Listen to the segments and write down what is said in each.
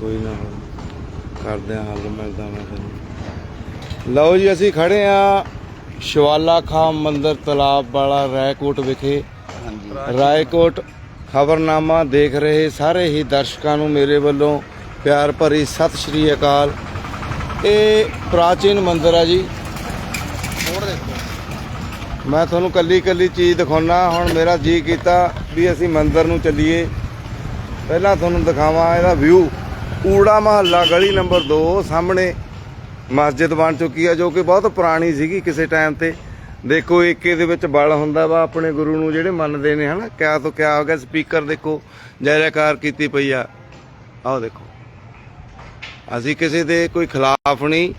ਕੋਈ ਨਾ ਕਰਦੇ ਆ ਹੱਲ ਮਿਲਦਾ ਮੈਂ ਤੈਨੂੰ। ਲਓ ਜੀ ਅਸੀਂ ਖੜੇ ਆ ਸ਼ਿਵਾਲਾ ਖਾਂ ਮੰਦਿਰ ਤਲਾਬ ਵਾਲਾ ਰਾਏਕੋਟ ਵਿਖੇ। ਰਾਏਕੋਟ ਖਬਰਨਾਮਾ ਦੇਖ ਰਹੇ ਸਾਰੇ ਹੀ ਦਰਸ਼ਕਾਂ ਨੂੰ ਮੇਰੇ ਵੱਲੋਂ ਪਿਆਰ ਭਰੀ ਸਤਿ ਸ਼੍ਰੀ ਅਕਾਲ। ਇਹ ਪ੍ਰਾਚੀਨ ਮੰਦਿਰ ਆ ਜੀ। ਮੈਂ ਤੁਹਾਨੂੰ ਕੱਲੀ ਕੱਲੀ ਚੀਜ਼ ਦਿਖਾਉਣਾ ਹੁਣ ਮੇਰਾ ਜੀ ਕੀਤਾ ਵੀ ਅਸੀਂ ਮੰਦਿਰ ਨੂੰ ਚੱਲੀਏ। ਪਹਿਲਾਂ ਤੁਹਾਨੂੰ ਦਿਖਾਵਾਂ ਇਹਦਾ ਵਿਊ ਊੜਾ ਮਹੱਲਾ ਗਲੀ ਨੰਬਰ 2 ਸਾਹਮਣੇ ਮਸਜਿਦ ਬਣ ਚੁੱਕੀ ਆ ਜੋ ਕਿ ਬਹੁਤ ਪੁਰਾਣੀ ਸੀਗੀ ਕਿਸੇ ਟਾਈਮ ਤੇ। ਦੇਖੋ, ਏਕੇ ਦੇ ਵਿੱਚ ਬਲ ਹੁੰਦਾ ਵਾ ਆਪਣੇ ਗੁਰੂ ਨੂੰ ਜਿਹੜੇ ਮੰਨਦੇ ਨੇ, ਹਨਾ? ਕਿਆ ਤੋਂ ਕਿਆ ਹੋ ਗਿਆ, ਸਪੀਕਰ ਦੇਖੋ ਜੈ ਜੈਕਾਰ ਕੀਤੀ ਪਈ ਆ। ਆਓ ਦੇਖੋ। ਅਸੀਂ ਕਿਸੇ ਦੇ ਕੋਈ ਖਿਲਾਫ ਨਹੀਂ।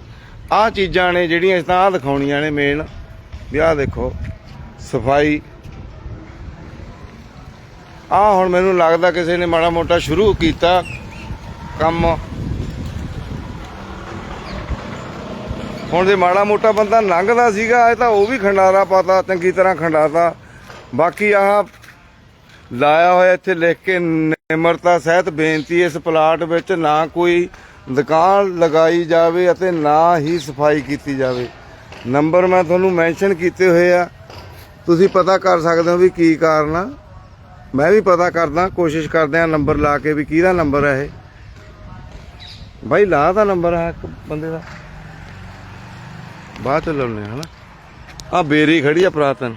ਆਹ ਚੀਜ਼ਾਂ ਨੇ ਜਿਹੜੀਆਂ ਇਸ ਤਾਂ ਆਹ ਦਿਖਾਉਣੀਆਂ ਨੇ ਮੇਨ ਵੀ ਆਹ ਦੇਖੋ, ਸਫ਼ਾਈ। ਆ ਹੁਣ ਮੈਨੂੰ ਲੱਗਦਾ ਕਿਸੇ ਨੇ ਮਾੜਾ ਮੋਟਾ ਸ਼ੁਰੂ ਕੀਤਾ। ਕੰਮ। ਹੁਣ ਜੇ ਮਾੜਾ ਮੋਟਾ ਬੰਦਾ ਲੰਘਦਾ ਸੀਗਾ, ਇਹ ਤਾਂ ਉਹ ਵੀ ਖੰਡਾਰਾ ਪਾਤਾ, ਚੰਗੀ ਤਰ੍ਹਾਂ ਖੰਡਾਤਾ। ਬਾਕੀ ਆਹ ਲਾਇਆ ਹੋਇਆ ਇੱਥੇ ਲਿਖ ਕੇ ਨਿਮਰਤਾ ਸਹਿਤ ਬੇਨਤੀ, ਇਸ ਪਲਾਟ ਵਿੱਚ ਨਾ ਕੋਈ ਦੁਕਾਨ ਲਗਾਈ ਜਾਵੇ ਅਤੇ ਨਾ ਹੀ ਸਫ਼ਾਈ ਕੀਤੀ ਜਾਵੇ। ਨੰਬਰ ਮੈਂ ਤੁਹਾਨੂੰ ਮੈਂਸ਼ਨ ਕੀਤੇ ਹੋਏ ਆ। ਤੁਸੀਂ ਪਤਾ ਕਰ ਸਕਦੇ ਹੋ ਵੀ ਕੀ ਕਾਰਨ ਆ। ਮੈਂ ਵੀ ਪਤਾ ਕਰਦਾ, ਕੋਸ਼ਿਸ਼ ਕਰਦੇ ਆ ਨੰਬਰ ਲਾ ਕੇ ਵੀ ਕਿਹਦਾ ਨੰਬਰ ਹੈ ਇਹ। ਬਾਈ, ਲਾ ਦਾ ਨੰਬਰ ਆ ਇੱਕ ਬੰਦੇ ਦਾ। ਬਾਅਦ ਚ ਲਾਉਣੇ ਹਨਾ? ਆ ਬੇਰੀ ਖੜੀ ਆ ਪ੍ਰਾਤਨ।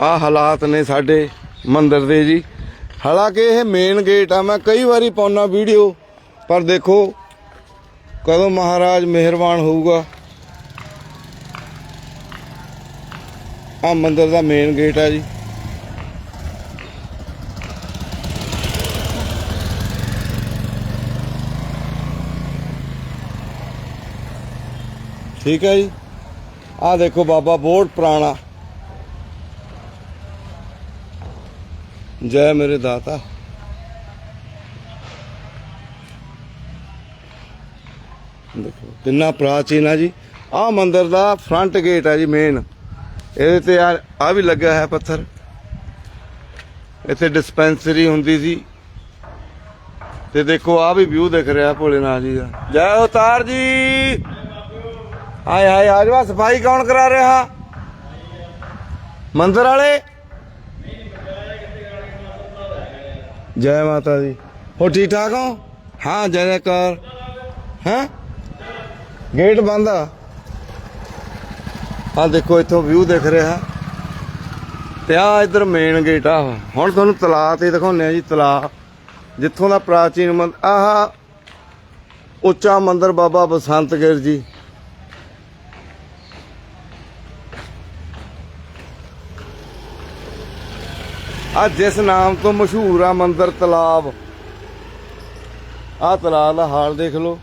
ਆ ਹਾਲਾਤ ਨੇ ਸਾਡੇ ਮੰਦਰ ਦੇ ਜੀ। ਹਾਲਾਂਕਿ ਇਹ ਮੇਨ ਗੇਟ ਆ, ਮੈਂ ਕਈ ਵਾਰੀ ਪਾਉਣਾ ਵੀਡੀਓ, ਪਰ ਦੇਖੋ, ਕਦੋਂ ਮਹਾਰਾਜ ਮਿਹਰਬਾਨ ਹੋਊਗਾ। ਆ ਮੰਦਰ ਦਾ ਮੇਨ ਗੇਟ ਆ ਜੀ। ਠੀਕ ਹੈ ਜੀ। ਆ ਦੇਖੋ ਬਾਬਾ, ਬਹੁਤ ਪੁਰਾਣਾ। ਜੈ ਮੇਰੇ ਦਾਤਾ। ਦੇਖੋ, ਕਿੰਨਾ ਪ੍ਰਾਚੀਨ ਆ ਜੀ। ਆ ਮੰਦਿਰ ਦਾ ਫਰੰਟ ਗੇਟ ਆ ਜੀ ਮੇਨ ਇਹਦੇ ਤੇ ਆ ਆ ਵੀ ਲੱਗਾ ਹੈ ਪੱਥਰ। ਇੱਥੇ ਡਿਸਪੈਂਸਰੀ ਹੁੰਦੀ ਸੀ। ਤੇ ਦੇਖੋ ਆ ਵੀ ਵਿਊ ਦਿਖ ਰਿਹਾ ਭੋਲੇਨਾਥ ਜੀ ਦਾ। ਜੈ ਅਵਤਾਰ ਜੀ! ਹਾਏ ਹਾਏ ਆਜਵਾ ਸਫ਼ਾਈ ਕੌਣ ਕਰਾ ਰਿਹਾ? ਮੰਦਿਰ ਵਾਲੇ? ਜੈ ਮਾਤਾ ਦੀ। ਹੋ ਠੀਕ ਠਾਕ ਹੋ? ਹਾਂ, ਜੈ ਜੈਕਾਰ। ਹਾਂ? ਗੇਟ ਬੰਦ ਆ। ਆ ਦੇਖੋ, ਇੱਥੋਂ ਵਿਊ ਦਿਖ ਰਿਹਾ। ਤੇ ਆ ਇਧਰ ਮੇਨ ਗੇਟ ਆ। ਹੁਣ ਤੁਹਾਨੂੰ ਤਲਾ ਤੇ ਦਿਖਾਉਂਦੇ ਆ ਜੀ ਤਲਾ ਜਿੱਥੋਂ ਦਾ ਪ੍ਰਾਚੀਨ ਮੰਦ ਆਹ! ਉੱਚਾ ਮੰਦਿਰ ਬਾਬਾ ਬਸੰਤਗਿਰ ਜੀ। ਆ ਜਿਸ ਨਾਮ ਤੋਂ ਮਸ਼ਹੂਰ ਆ ਮੰਦਰ ਤਲਾਬ। ਆ ਤਲਾਬ ਦਾ ਹਾਲ ਦੇਖ ਲਓ।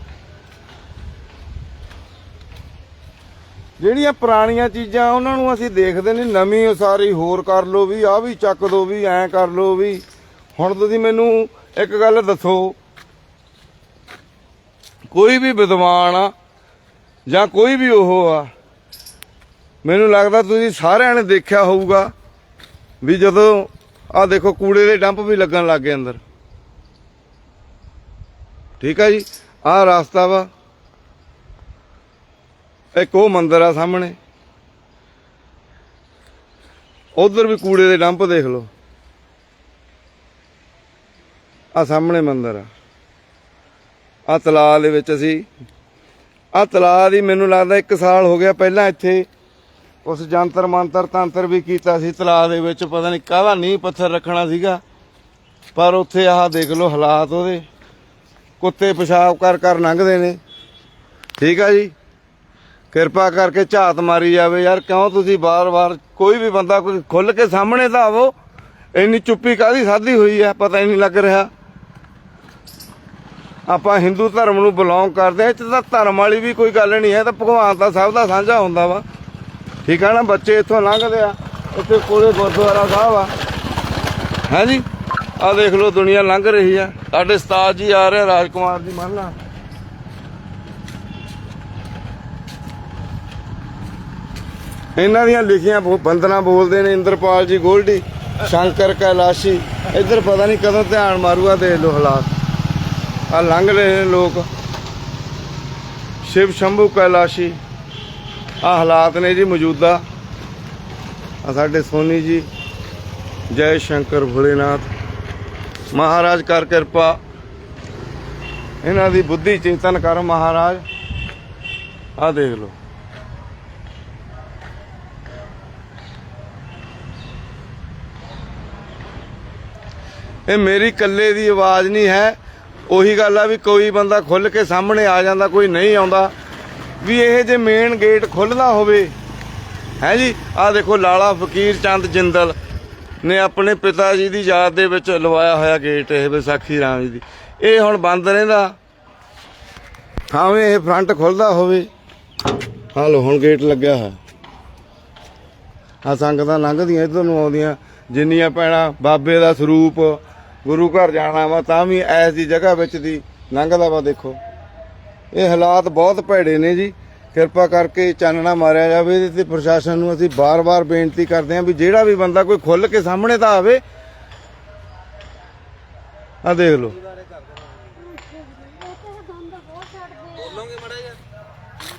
ਜਿਹੜੀਆਂ ਪੁਰਾਣੀਆਂ ਚੀਜ਼ਾਂ ਉਹਨਾਂ ਨੂੰ ਅਸੀਂ ਦੇਖਦੇ ਨਹੀਂ, ਨਵੀਂ ਉਸਾਰੀ ਹੋਰ ਕਰ ਲਓ ਵੀ ਆ ਵੀ ਚੱਕ ਦੋ ਵੀ, ਐਂ ਕਰ ਲਓ ਵੀ। ਹੁਣ ਤੁਸੀਂ ਮੈਨੂੰ ਇੱਕ ਗੱਲ ਦੱਸੋ। ਕੋਈ ਵੀ ਵਿਦਵਾਨ ਆ ਜਾਂ ਕੋਈ ਵੀ ਉਹ ਆ, ਮੈਨੂੰ ਲੱਗਦਾ ਤੁਸੀਂ ਸਾਰਿਆਂ ਨੇ ਦੇਖਿਆ ਹੋਊਗਾ ਵੀ ਜਦੋਂ ਆਹ ਦੇਖੋ, ਕੂੜੇ ਦੇ ਡੰਪ ਵੀ ਲੱਗਣ ਲੱਗ ਗਏ ਅੰਦਰ। ਠੀਕ ਆ ਜੀ? ਆਹ ਰਸਤਾ ਵਾ। ਇੱਕ ਉਹ ਮੰਦਿਰ ਆ ਸਾਹਮਣੇ। ਉਧਰ ਵੀ ਕੂੜੇ ਦੇ ਡੰਪ ਦੇਖ ਲਓ। ਆ ਸਾਹਮਣੇ ਮੰਦਿਰ ਆ। ਆ ਤਲਾਅ ਦੇ ਵਿੱਚ ਅਸੀਂ ਆ ਤਲਾਅ ਦੀ ਮੈਨੂੰ ਲੱਗਦਾ 1 ਸਾਲ ਹੋ ਗਿਆ ਪਹਿਲਾਂ ਇੱਥੇ ਉਸ ਜੰਤਰ ਮੰਤਰ ਤੰਤਰ ਵੀ ਕੀਤਾ ਸੀ ਤਲਾਅ ਦੇ ਵਿੱਚ ਪਤਾ ਨਹੀਂ ਕਾਹਦਾ ਨਹੀਂ ਪੱਥਰ ਰੱਖਣਾ ਸੀਗਾ। ਪਰ ਉੱਥੇ ਆਹ ਦੇਖ ਲਓ ਹਾਲਾਤ ਉਹਦੇ। ਕੁੱਤੇ ਪਿਸ਼ਾਬ ਕਰ ਕਰ ਲੰਘਦੇ ਨੇ। ਠੀਕ ਆ ਜੀ? ਕਿਰਪਾ ਕਰਕੇ ਝਾਤ ਮਾਰੀ ਜਾਵੇ। ਯਾਰ ਕਿਉਂ ਤੁਸੀਂ ਬਾਰ-ਬਾਰ ਕੋਈ ਵੀ ਬੰਦਾ ਕੋਈ ਖੁੱਲ ਕੇ ਸਾਹਮਣੇ ਤਾਂ ਆਵੋ। ਇੰਨੀ ਚੁੱਪੀ ਕਾਦੀ ਸਾਧੀ ਹੋਈ ਹੈ ਪਤਾ ਹੀ ਨਹੀਂ ਲੱਗ ਰਿਹਾ। ਆਪਾਂ ਹਿੰਦੂ ਧਰਮ ਨੂੰ ਬਿਲੋਂਗ ਕਰਦੇ ਆ ਇਹ 'ਚ ਤਾਂ ਧਰਮ ਵਾਲੀ ਵੀ ਕੋਈ ਗੱਲ ਨਹੀਂ ਹੈ। ਤਾਂ ਭਗਵਾਨ ਦਾ ਸਭ ਦਾ ਸਾਂਝਾ ਹੁੰਦਾ ਵਾ। ਠੀਕ ਆ ਨਾ, ਬੱਚੇ ਇੱਥੋਂ ਲੰਘਦੇ ਆ। ਇੱਥੇ ਕੋਲੇ ਗੁਰਦੁਆਰਾ ਸਾਹਿਬ ਆ। ਹੈ ਜੀ? ਆ ਦੇਖ ਲਓ, ਦੁਨੀਆ ਲੰਘ ਰਹੀ ਆ। ਸਾਡੇ ਉਸਤਾਦ ਜੀ ਆ ਰਹੇ ਰਾਜਕੁਮਾਰ ਜੀ, ਮੰਨ ਇਹਨਾਂ ਦੀਆਂ ਲਿਖੀਆਂ ਬਹੁਤ ਬੰਦਨਾ ਬੋਲਦੇ ਨੇ ਇੰਦਰਪਾਲ ਜੀ ਗੋਲਡੀ, ਸ਼ੰਕਰ ਕੈਲਾਸ਼ੀ। ਇੱਧਰ ਪਤਾ ਨਹੀਂ ਕਦੋਂ ਧਿਆਨ ਮਾਰੂਗਾ, ਦੇਖ ਲਓ ਹਾਲਾਤ। ਆ ਲੰਘ ਰਹੇ ਨੇ ਲੋਕ। ਸ਼ਿਵ ਸ਼ੰਭੂ ਕੈਲਾਸ਼ੀ। ਆ ਹਾਲਾਤ ਨੇ ਜੀ ਮੌਜੂਦਾ। ਆ ਸਾਡੇ ਸੋਨੀ ਜੀ, ਜੈ ਸ਼ੰਕਰ ਭੋਲੇਨਾਥ। ਮਹਾਰਾਜ ਕਰ ਕਿਰਪਾ। ਇਹਨਾਂ ਦੀ ਬੁੱਧੀ ਚਿੰਤਨ ਕਰ ਮਹਾਰਾਜ। ਆ ਦੇਖ ਲਓ। ਇਹ ਮੇਰੀ ਇਕੱਲੇ ਦੀ ਆਵਾਜ਼ ਨਹੀਂ ਹੈ। ਉਹੀ ਗੱਲ ਆ ਵੀ ਕੋਈ ਬੰਦਾ ਖੁੱਲ ਕੇ ਸਾਹਮਣੇ ਆ ਜਾਂਦਾ, ਕੋਈ ਨਹੀਂ ਆਉਂਦਾ। ਵੀ ਇਹ ਜੇ ਮੇਨ ਗੇਟ ਖੁੱਲਦਾ ਹੋਵੇ। ਹੈ ਜੀ? ਆ ਦੇਖੋ ਲਾਲਾ ਫਕੀਰ ਚੰਦ ਜਿੰਦਲ ਨੇ ਆਪਣੇ ਪਿਤਾ ਜੀ ਦੀ ਯਾਦ ਦੇ ਵਿੱਚ ਲਵਾਇਆ ਹੋਇਆ ਗੇਟ ਇਹ ਵਿਸਾਖੀ ਰਾਮ ਜੀ ਦੀ। ਇਹ ਹੁਣ ਬੰਦ ਰਹਿੰਦਾ। ਭਾਵੇਂ ਇਹ ਫਰੰਟ ਖੁੱਲਦਾ ਹੋਵੇ। ਹਾਲ ਹੁਣ ਗੇਟ ਲੱਗਿਆ ਹੈ ਆ ਸੰਗਤਾਂ ਲੰਘਦੀਆਂ, ਇਧਰ ਨੂੰ ਆਉਂਦੀਆਂ। ਜਿੰਨੀਆਂ ਪੈਣਾ ਬਾਬੇ ਦਾ ਸਰੂਪ, ਗੁਰੂ ਘਰ ਜਾਣਾ ਵਾ, ਤਾਂ ਵੀ ਐਸ ਦੀ ਜਗ੍ਹਾ ਵਿੱਚ ਦੀ ਲੰਘਦਾ ਵਾ, ਦੇਖੋ। ਇਹ ਹਾਲਾਤ ਬਹੁਤ ਭੈੜੇ ਨੇ ਜੀ। ਕਿਰਪਾ ਕਰਕੇ ਚਾਨਣਾ ਮਾਰਿਆ ਜਾਵੇ ਇਹਦੇ ਤੇ ਪ੍ਰਸ਼ਾਸਨ ਨੂੰ ਅਸੀਂ ਬਾਰ-ਬਾਰ ਬੇਨਤੀ ਕਰਦੇ ਹਾਂ ਵੀ ਜਿਹੜਾ ਵੀ ਬੰਦਾ ਕੋਈ ਖੁੱਲ ਕੇ ਸਾਹਮਣੇ ਤਾਂ ਆਵੇ। ਆ ਦੇਖ ਲਓ।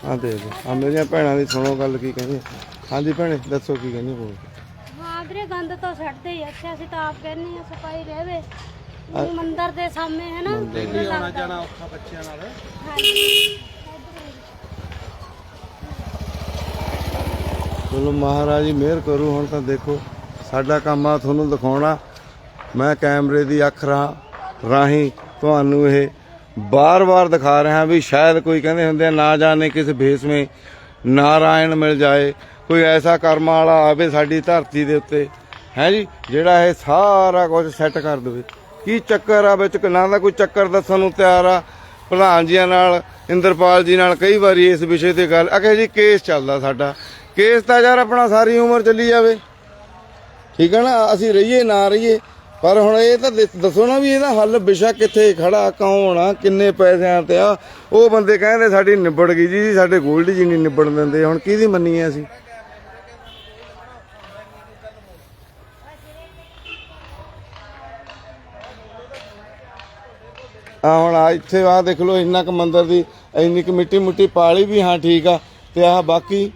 ਆ ਦੇਖ ਲਓ। ਆ ਮੇਰੀਆਂ ਭੈਣਾਂ ਦੀ ਸੁਣੋ ਗੱਲ ਕੀ ਕਹਿੰਦੀ ਹਾਂਜੀ ਭੈਣੇ, ਦੱਸੋ ਕੀ ਕਹਿੰਦੀ ਬੋਲ ਹਾਂ ਵੀਰੇ, ਗੰਦ ਤਾਂ ਛੱਡਦੇ ਹੀ ਅੱਛਾ, ਅਸੀਂ ਤਾਂ ਆਪ ਕਹਿੰਦੇ ਆ ਸਫ਼ਾਈ ਰਹੇ। ਮੰਦਰ ਦੇ ਸਾਹਮਣੇ ਹੈ ਨਾ। ਆਉਣਾ ਜਾਣਾ ਔਖਾ ਬੱਚਿਆਂ ਨਾਲ। ਹਾਂਜੀ। ਚਲੋ ਮਹਾਰਾਜ ਜੀ ਮਿਹਰ ਕਰੂ ਹੁਣ ਤਾਂ ਦੇਖੋ ਸਾਡਾ ਕੰਮ ਆ ਤੁਹਾਨੂੰ ਦਿਖਾਉਣਾ। ਮੈਂ ਕੈਮਰੇ ਦੀ ਅੱਖ ਰਾ- ਰਾਹੀਂ ਤੁਹਾਨੂੰ ਇਹ ਬਾਰ-ਬਾਰ ਦਿਖਾ ਰਿਹਾ ਵੀ ਸ਼ਾਇਦ ਕੋਈ ਕਹਿੰਦੇ ਹੁੰਦੇ ਆ ਨਾ ਜਾਣੇ ਕਿਸ ਭੇਸ ਵਿੱਚ ਨਾਰਾਇਣ ਮਿਲ ਜਾਏ। ਕੋਈ ਐਸਾ ਕਰਮ ਵਾਲਾ ਆਵੇ ਸਾਡੀ ਧਰਤੀ ਦੇ ਉੱਤੇ। ਹੈ ਜੀ? ਜਿਹੜਾ ਇਹ ਸਾਰਾ ਕੁਝ ਸੈੱਟ ਕਰ ਦੇਵੇ। ਕੀ ਚੱਕਰ ਆ? ਵਿੱਚ ਨਾ ਦਾ ਕੋਈ ਚੱਕਰ ਦੱਸਣ ਨੂੰ ਤਿਆਰ ਆ। ਪ੍ਰਧਾਨ ਜੀਆਂ ਨਾਲ, ਇੰਦਰਪਾਲ ਜੀ ਨਾਲ ਕਈ ਵਾਰੀ ਇਸ ਵਿਸ਼ੇ ਤੇ ਗੱਲ। ਅਖੇ ਜੀ, ਕੇਸ ਚੱਲਦਾ ਸਾਡਾ। ਕੇਸ ਤਾਂ ਯਾਰ ਆਪਣਾ ਸਾਰੀ ਉਮਰ ਚੱਲੀ ਜਾਵੇ। ਠੀਕ ਹੈ ਨਾ? ਅਸੀਂ ਰਹੀਏ, ਨਾ ਰਹੀਏ। ਪਰ ਹੁਣ ਇਹ ਤਾਂ ਦੱਸੋ ਨਾ ਵੀ ਇਹਦਾ ਹੱਲ ਵਿਸ਼ਾ ਕਿੱਥੇ ਖੜਾ, ਕੌਣ ਆ, ਕਿੰਨੇ ਪੈਸਿਆਂ ਤੇ ਆ? ਉਹ ਬੰਦੇ ਕਹਿੰਦੇ ਸਾਡੀ ਨਿਬੜ ਗਈ ਜੀ ਸਾਡੇ ਗੋਲਡੀ ਜੀ ਨਹੀਂ ਨਿਬੜ ਦਿੰਦੇ। ਹੁਣ ਕਿਹਦੀ ਮੰਨੀਏ ਅਸੀਂ? ਆ ਹੁਣ ਆ ਇੱਥੇ ਆ ਦੇਖ ਲਓ ਇੰਨਾ ਕੁ ਮੰਦਰ ਦੀ, ਇੰਨੀ ਕੁ ਮਿੱਟੀ ਮੁੱਟੀ ਪਾਲੀ ਵੀ ਹਾਂ ਠੀਕ ਆ, ਤੇ ਆਹ ਬਾਕੀ